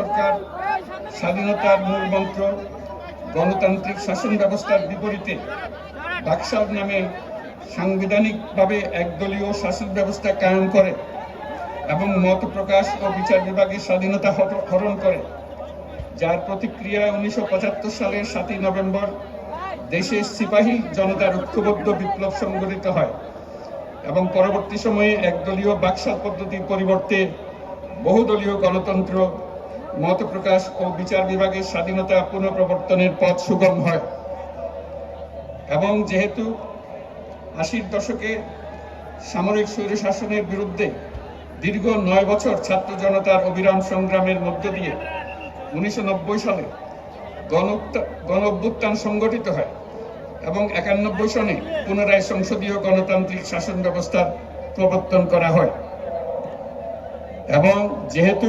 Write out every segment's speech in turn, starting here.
সরকার স্বাধীনতার মূল মন্ত্র, গণতান্ত্রিক শাসন ব্যবস্থার বিপরীতে বাকশাল নামে সাংবিধানিকভাবে একদলীয় শাসন ব্যবস্থা কায়েম করে এবং মত প্রকাশ ও বিচার বিভাগের স্বাধীনতা হর- হরণ করে, যার প্রতিক্রিয়ায় উনিশশো পঁচাত্তর সালের সাতই নভেম্বর দেশের সিপাহী জনতার ঐক্যবদ্ধ বিপ্লব সংগঠিত হয় এবং পরবর্তী সময়ে একদলীয় বাকশাল পদ্ধতির পরিবর্তে বহুদলীয় গণতন্ত্র মত প্রকাশ ও বিচার বিভাগের স্বাধীনতা পুনঃপ্রবর্তনের পথ সুগম হয়। এবং যেহেতু আশির দশকে সামরিক স্বৈর শাসনের বিরুদ্ধে দীর্ঘ নয় বছর ছাত্র জনতার অবিরাম সংগ্রামের মধ্য দিয়ে উনিশশো নব্বই সালে গণ গণ সংগঠিত হয় এবং একানব্বই সনে পুনরায় সংসদীয় গণতান্ত্রিক শাসন ব্যবস্থার প্রবর্তন করা হয়। এবং যেহেতু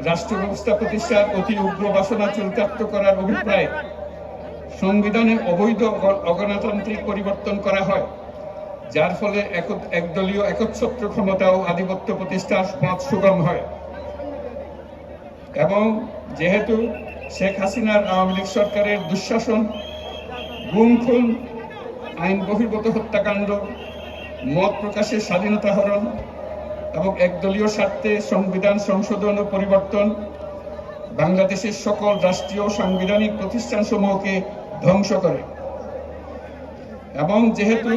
রাষ্ট্র ব্যবস্থা প্রতিষ্ঠার অতি উগ্র বাসনা চরিতার্থ করার অভিপ্রায়ে সংবিধানে অবৈধ অগণতান্ত্রিক পরিবর্তন করা হয়, যার ফলে একদলীয় একচ্ছত্র ক্ষমতা ও আধিপত্য প্রতিষ্ঠার পথ সুগম হয়। এবং যেহেতু শেখ হাসিনার আওয়ামী লীগ সরকারের দুঃশাসন গুম খুন আইন বহির্গত হত্যাকাণ্ড, মত প্রকাশের স্বাধীনতা হরণ এবং একদলীয় স্বার্থে সংবিধান সংশোধন ও পরিবর্তন বাংলাদেশের সকল রাষ্ট্রীয় সাংবিধানিক প্রতিষ্ঠানসমূহকে ধ্বংস করে। এবং যেহেতু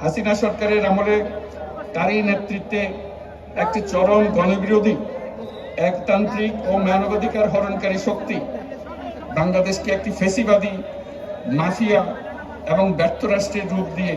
হাসিনা সরকারের আমলে তারই নেতৃত্বে একটি চরম গণবিরোধী, একতান্ত্রিক ও মানবাধিকার হরণকারী শক্তি, বাংলাদেশকে একটি ফেসিবাদী মাফিয়া এবং ব্যর্থ রাষ্ট্রের রূপ দিয়ে